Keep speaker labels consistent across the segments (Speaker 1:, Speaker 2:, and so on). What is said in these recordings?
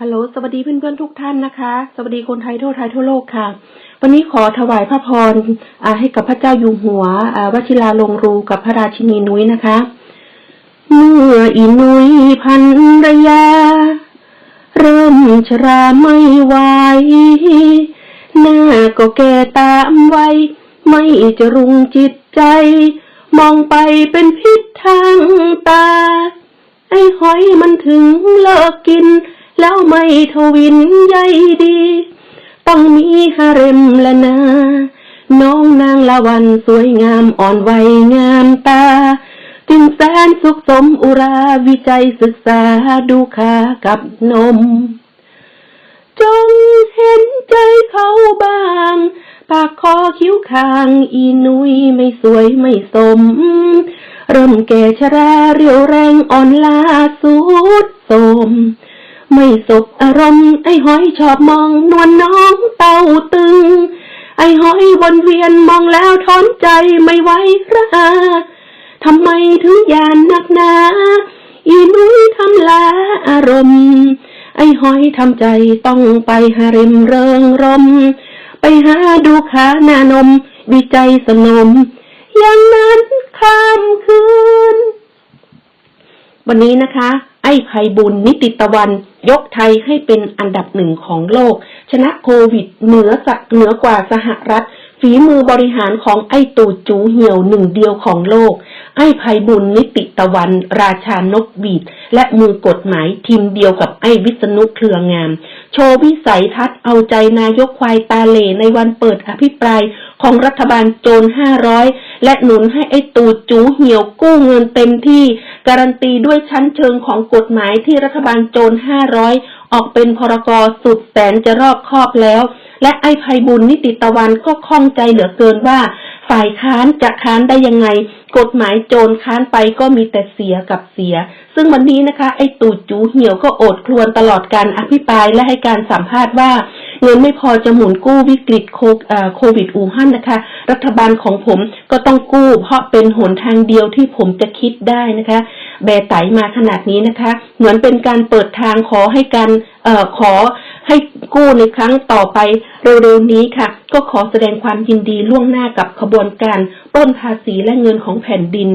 Speaker 1: ฮัลโหล สวัสดีเพื่อนๆทุกท่านนะคะ สวัสดีคนไทยทั่วไทยทั่วโลกค่ะ วันนี้ขอถวายพระพรให้กับพระเจ้าอยู่หัววชิราลงรูกับพระราชินีนุ้ยนะคะ เมื่ออีนุ้ยพันรยา เริ่มชราไม่ไหวหน้าก็แก่ตามวัยไม่จะรุงจิตใจ มองไปเป็นพิษทางตา ไอ้หอยมันถึงเลิกกิน แล้วไม่ทวินใยดี ต้องมีฮาเร็มละนา น้องนางละวันสวยงามอ่อนวัยงามตา จึงแสนสุขสมอุราวิจัยศึกษาดูคากับนม จงเห็นใจเขาบ้าง ปากคอคิ้วคางอีนุยไม่สวยไม่สมเริ่มแก่ชราเรียวแรงอ่อนลาสุดโทม ไม่สบอารมณ์ ไอ้หอยชอบมองนวลน้องเต่าตึง ไอ้หอยวนเวียนมองแล้วถอนใจไม่ไหวระทำไมถึงยานนักหนา อีนุ้ยทำลาอารมณ์ ไอ้หอยทำใจต้องไปหาเริมเริงรม ไปหาดูขาหน้านมวิจัยสนม อย่างนั้นข้ามคืน วันนี้นะคะ ไอ้ภัยบุญนิติตะวัน ยกไทยให้เป็นอันดับหนึ่งของโลก ชนะโควิดเหนือสักเหนือกว่าสหรัฐ ฝีมือบริหารของไอ้ตูจูเหี่ยวหนึ่งเดียวของโลก ไอ้ภัยบุญนิติตะวัน ราชานกบีด และมือกฎหมายทีมเดียวกับไอ้วิษณุเครืองาม โชว์วิสัยทัศน์เอาใจนายกควายตาเลในวันเปิดอภิปรายของรัฐบาลโจร500และหนุนให้ไอ้ตูจูเหี่ยวกู้เงินเต็มที่ การันตีด้วยชั้นเชิงของกฎหมายที่รัฐบาลโจร500อย ออกเป็นพรกรสุดแสนจะรอบคอบแล้ว และไอ้ภัยบุญนิติตะวันก็ข้องใจเหลือเกินว่า ฝ่ายค้านจะค้านได้ยังไง กฎหมายโจรค้านไปก็มีแต่เสียกับเสีย ซึ่งวันนี้นะคะ ไอ้ตู่จูเหี่ยวก็โอดครวญตลอดการอภิปรายและให้การสัมภาษณ์ว่า เงินไม่พอจะหมุนกู้วิกฤตโควิดอู่ฮั่นนะคะ รัฐบาลของผมก็ต้องกู้ เพราะเป็นหนทางเดียวที่ผมจะคิดได้นะคะ แบไตมาขนาดนี้นะคะ เหมือนเป็นการเปิดทางขอให้การอขอ ให้กู้ในครั้งต่อไปเร็วๆนี้ค่ะ ก็ขอแสดงความยินดีล่วงหน้ากับขบวนการปล้นภาษีและเงินของแผ่นดิน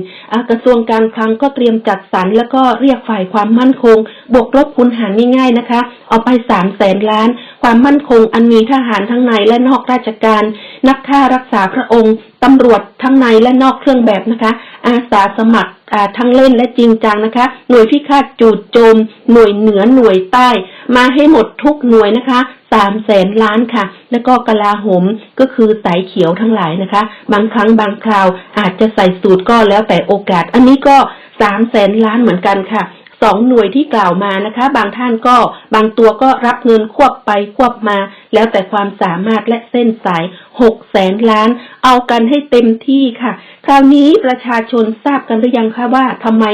Speaker 1: กระทรวงการคลังก็เตรียมจัดสรรแล้วก็เรียกฝ่ายความมั่นคง บวกลบคูณหารง่ายๆนะคะ เอาไปสามแสนล้าน ความมั่นคงอันมีทหารทั้งในและนอกราชการ นักฆ่ารักษาพระองค์ตำรวจทั้งในและนอกเครื่องแบบนะคะ อาสาสมัครทั้งเล่นและจริงจังนะคะ หน่วยพิฆาตจูดโจม หน่วยเหนือหน่วยใต้ มาให้หมดทุกหน่วยนะคะสามแสนล้านค่ะ แล้วก็กลาโหมก็คือสายเขียวทั้งหลายนะคะ บางครั้งบางคราวอาจจะใส่สูตรก็แล้วแต่โอกาส อันนี้ก็สามแสนล้านเหมือนกันค่ะสองหน่วยที่กล่าวมานะคะ บางท่านก็บางตัวก็รับเงินควบไปควบมา แล้วแต่ความสามารถและเส้นสายหกแสนล้าน เอากันให้เต็มที่ค่ะ คราวนี้ประชาชนทราบกันหรือยังคะว่าทำไม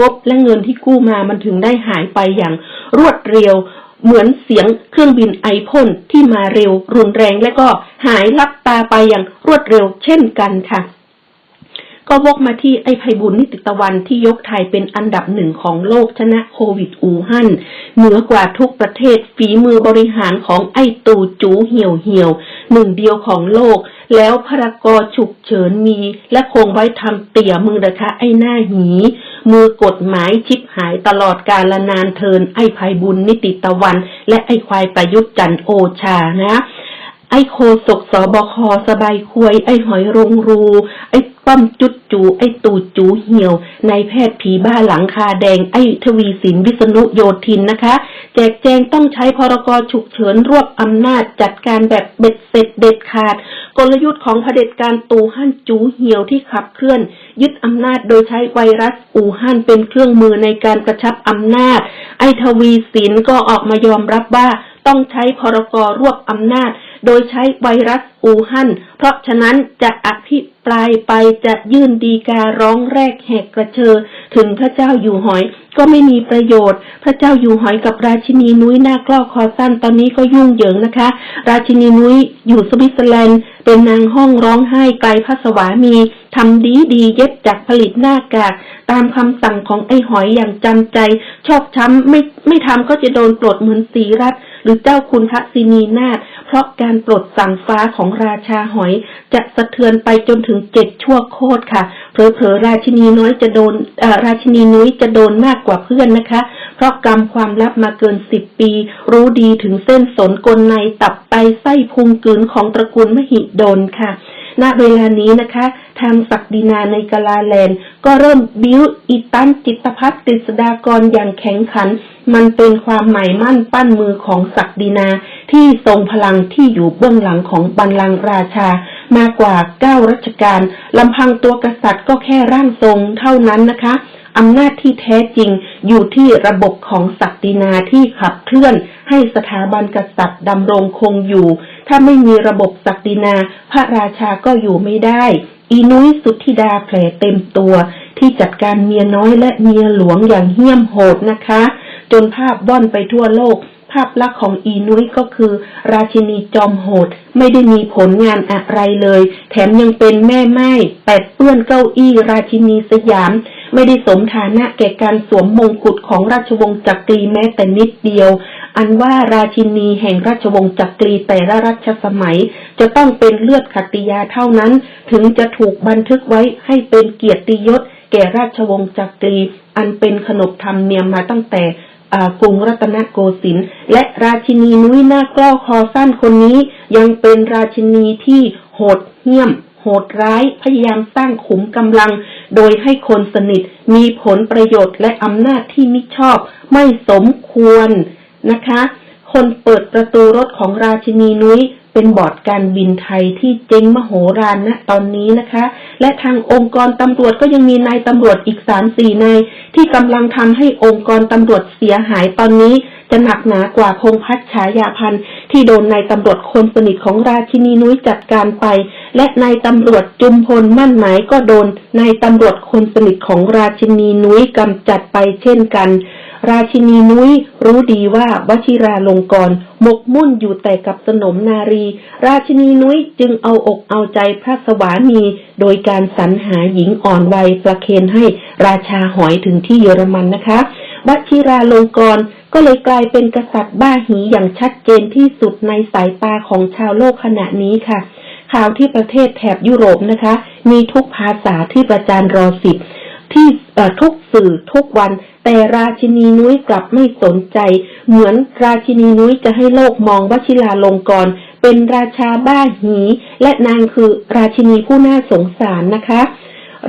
Speaker 1: งบและเงินที่กู้มามันถึงได้หายไปอย่างรวดเร็ว เหมือนเสียงเครื่องบินไอพ่นที่มาเร็วรุนแรงและก็หายลับตาไปอย่างรวดเร็วเช่นกันค่ะ ก็วกมาที่ไอ้ภัยบุญนิติตะวันที่ยกไทยเป็นอันดับหนึ่งของโลกชนะโควิดอูฮั่นเหนือกว่าทุกประเทศฝีมือบริหารของไอ้ตูจูเหี่ยวเหี่ยวหนึ่งเดียวของโลก แล้วพรกรฉุกเฉินมี และคงไว้ทำเตี่ยมือนะคะไอ้หน้าหี มือกฎหมายชิบหายตลอดกาลนานเทินไอ้ภัยบุญนิติตะวัน และไอ้ควายประยุทธ์จันโอชานะ ไอ้โคศกสบคสบายควย ไอ้หอยรงรู ไอ้ป้อมจุดจู ไอ้ตูจูเหี่ยวนายแพทย์ผีบ้าหลังคาแดง ไอ้ทวีสินวิษณุโยธินนะคะ แจกแจงต้องใช้พรกฉุกเฉินรวบอำนาจจัดการแบบเบ็ดเสร็จเด็ดขาด กลยุทธ์ของเผด็จการตูฮั่นจูเหี่ยวที่ขับเคลื่อน ยึดอำนาจโดยใช้ไวรัสอู่ฮั่นเป็นเครื่องมือในการกระชับอำนาจ ไอ้ทวีสินก็ออกมายอมรับว่าต้องใช้พรกรวบอำนาจ โดยใช้ไวรัสอูฮั่น เพราะฉะนั้นจะอภิปรายไปจะยื่นดีการ้องแรกแหกกระเชอ ถึงพระเจ้าอยู่หอยก็ไม่มีประโยชน์ พระเจ้าอยู่หอยกับราชินีนุ้ยหน้ากล้อคอสั้นตอนนี้ก็ยุ่งเหยิงนะคะ ราชินีนุ้ยอยู่สวิตเซอร์แลนด์ เป็นนางห้องร้องไห้ไกลพระสวามีทำดีดีเย็บจากผลิตหน้ากากตามคำสั่งของไอ้หอยอย่างจำใจ ชอกช้ำไม่ไม่ทำก็จะโดนปลดเหมือนสีรัต หรือเจ้าคุณทักษินีนาถเพราะการปลดสั่งฟ้าของราชาหอย จะสะเทือนไปจนถึงเจ็ดชั่วโคตรค่ะเผลอๆราชินีน้อยจะโดนราชินีนุ้ยจะโดนมากกว่าเพื่อนนะคะ เพราะกรรมความลับมาเกินสิบปี รู้ดีถึงเส้นสนกลในตับไตไส้พุงกืนของตระกูลมหิดลค่ะ ณเวลานี้นะคะ ทางศักดินาในกาลาแลนด์ ก็เริ่มบิ้วอีตันจิตพัฒน์กฤษดากรอย่างแข็งขัน มันเป็นความหมายมั่นปั้นมือของศักดินาที่ทรงพลังที่อยู่เบื้องหลังของบัลลังก์ราชามากกว่าเก้ารัชกาลลำพังตัวกษัตริย์ก็แค่ร่างทรงเท่านั้นนะคะอำนาจที่แท้จริงอยู่ที่ระบบของศักดินาที่ขับเคลื่อนให้สถาบันกษัตริย์ดำรงคงอยู่ ถ้าไม่มีระบบศักดินา พระราชาก็อยู่ไม่ได้ อีนุ้ยสุทธิดาแผลเต็มตัว ที่จัดการเมียน้อยและเมียหลวงอย่างเหี้ยมโหดนะคะ จนภาพว่อนไปทั่วโลก ภาพลักษณ์ของอีนุ้ยก็คือ ราชินีจอมโหด ไม่ได้มีผลงานอะไรเลย แถมยังเป็นแม่ไม้แปดเปื้อนเก้าอี้ราชินีสยาม ไม่ได้สมฐานะแก่การสวมมงกุฎของราชวงศ์จักรีแม้แต่นิดเดียว อันว่าราชินีแห่งราชวงศ์จักรีแต่ละรัชสมัย จะต้องเป็นเลือดขัตติยาเท่านั้น ถึงจะถูกบันทึกไว้ให้เป็นเกียรติยศ แก่ราชวงศ์จักรี อันเป็นขนบธรรมเนียมมาตั้งแต่กรุงรัตนโกสินทร์และราชินีนุ้ยหน้ากล้อคอสั้นคนนี้ ยังเป็นราชินีที่โหดเหี้ยม โหดร้ายพยายามสร้างขุมกำลัง โดยให้คนสนิทมีผลประโยชน์และอำนาจที่มิชอบ ไม่สมควร นะคะ คนเปิดประตูรถของราชินีนุ้ยเป็นบอร์ดการบินไทยที่เจ๊งมโหฬารนะตอนนี้นะคะ และทางองค์กรตำรวจก็ยังมีนายตำรวจอีกสามสี่นายที่กำลังทำให้องค์กรตำรวจเสียหายตอนนี้ จะหนักหนากว่าพงพัฒฉายาพันธ์ที่โดนนายตำรวจคนสนิทของราชินีนุ้ยจัดการไป และนายตำรวจจุมพลมั่นหมายก็โดนนายตำรวจคนสนิทของราชินีนุ้ยกำจัดไปเช่นกัน ราชินีนุ้ยรู้ดีว่าวชิราลงกรณ์หมกมุ่นอยู่แต่กับสนมนารี ราชินีนุ้ยจึงเอาอกเอาใจพระสวามี โดยการสรรหาหญิงอ่อนวัยประเคนให้ราชาหอยถึงที่เยอรมันนะคะวชิราลงกรณ์ก็เลยกลายเป็นกษัตริย์บ้าหีอย่างชัดเจนที่สุดในสายตาของชาวโลกขณะนี้ค่ะข่าวที่ประเทศแถบยุโรปนะคะ มีทุกภาษาที่ประจานรอสิบ ที่ทุกสื่อทุกวัน แต่ราชินีนุ้ยกลับไม่สนใจ เหมือนราชินีนุ้ยจะให้โลกมองวชิราลงกร เป็นราชาบ้าหี และนางคือราชินีผู้น่าสงสารนะคะ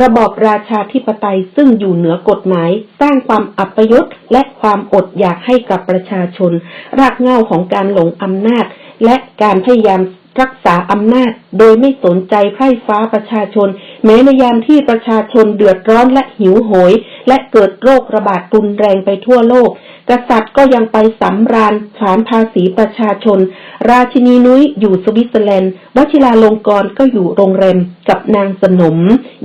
Speaker 1: ระบอบราชาธิปไตยซึ่งอยู่เหนือกฎหมาย สร้างความอัปยศและความอดอยากให้กับประชาชน รากเหง้าของการหลงอำนาจ และการพยายาม รักษาอำนาจโดยไม่สนใจไพร่ฟ้าประชาชน แม้ในยามที่ประชาชนเดือดร้อนและหิวโหย และเกิดโรคระบาดรุนแรงไปทั่วโลก กษัตริย์ก็ยังไปสำราญฐานภาษีประชาชน ราชินีนุ้ยอยู่สวิตเซอร์แลนด์วชิราลงกรก็อยู่โรงแรมกับนางสนม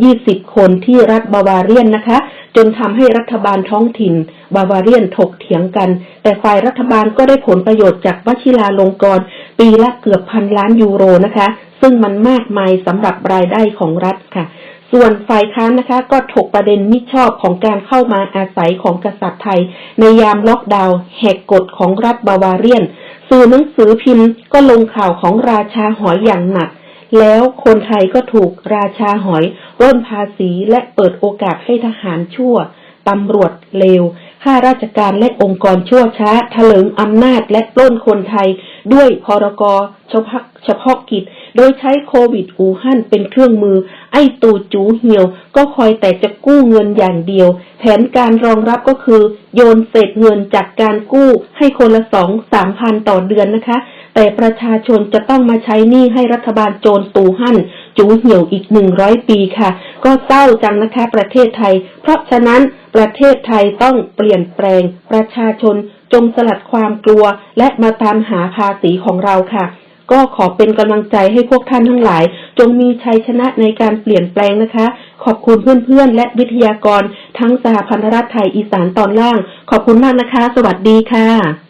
Speaker 1: 20 คนที่รัฐบาวาเรียนนะคะ จนทำให้รัฐบาลท้องถิ่น บาวาเรียนถกเถียงกัน แต่ฝ่ายรัฐบาลก็ได้ผลประโยชน์จากวชิราลงกร ปีละเกือบพันล้านยูโรนะคะ ซึ่งมันมากมายสำหรับรายได้ของรัฐค่ะ ส่วนฝ่ายค้านนะคะ ก็ถกประเด็นมิชอบของการเข้ามาอาศัยของกษัตริย์ไทย ในยามล็อกดาวน์แหกกฎของรัฐบาวาเรียน สื่อหนังสือพิมพ์ก็ลงข่าวของราชาหอยอย่างหนักแล้วคนไทยก็ถูกราชาหอยร่นภาษีและเปิดโอกาสให้ทหารชั่ว ตำรวจเลว ข้าราชการและองค์กรชั่วช้าเถลิงอำนาจและปล้นคนไทย ด้วยพรกเฉพาะเฉพาะกิจ โดยใช้โควิดอูฮั่นเป็นเครื่องมือ ไอ้ตูจูเหี่ยว ก็คอยแต่จะกู้เงินอย่างเดียว แผนการรองรับก็คือ โยนเศษเงินจากการกู้ให้คนละสองสามพันต่อเดือนนะคะ แต่ประชาชนจะต้องมาใช้หนี้ให้รัฐบาลโจรตูหั่นจูเหี่ยวอีกหนึ่งร้อยปีค่ะ ก็เศร้าจังนะคะ ประเทศไทย เพราะฉะนั้นประเทศไทยต้องเปลี่ยนแปลงประชาชน จงสลัดความกลัวและมาตามหาภาษีของเราค่ะ ก็ขอเป็นกำลังใจให้พวกท่านทั้งหลาย จงมีชัยชนะในการเปลี่ยนแปลงนะคะ ขอบคุณเพื่อนๆ และวิทยากร ทั้งสหพันธรัฐไทยอีสานตอนล่าง ขอบคุณมากนะคะ สวัสดีค่ะ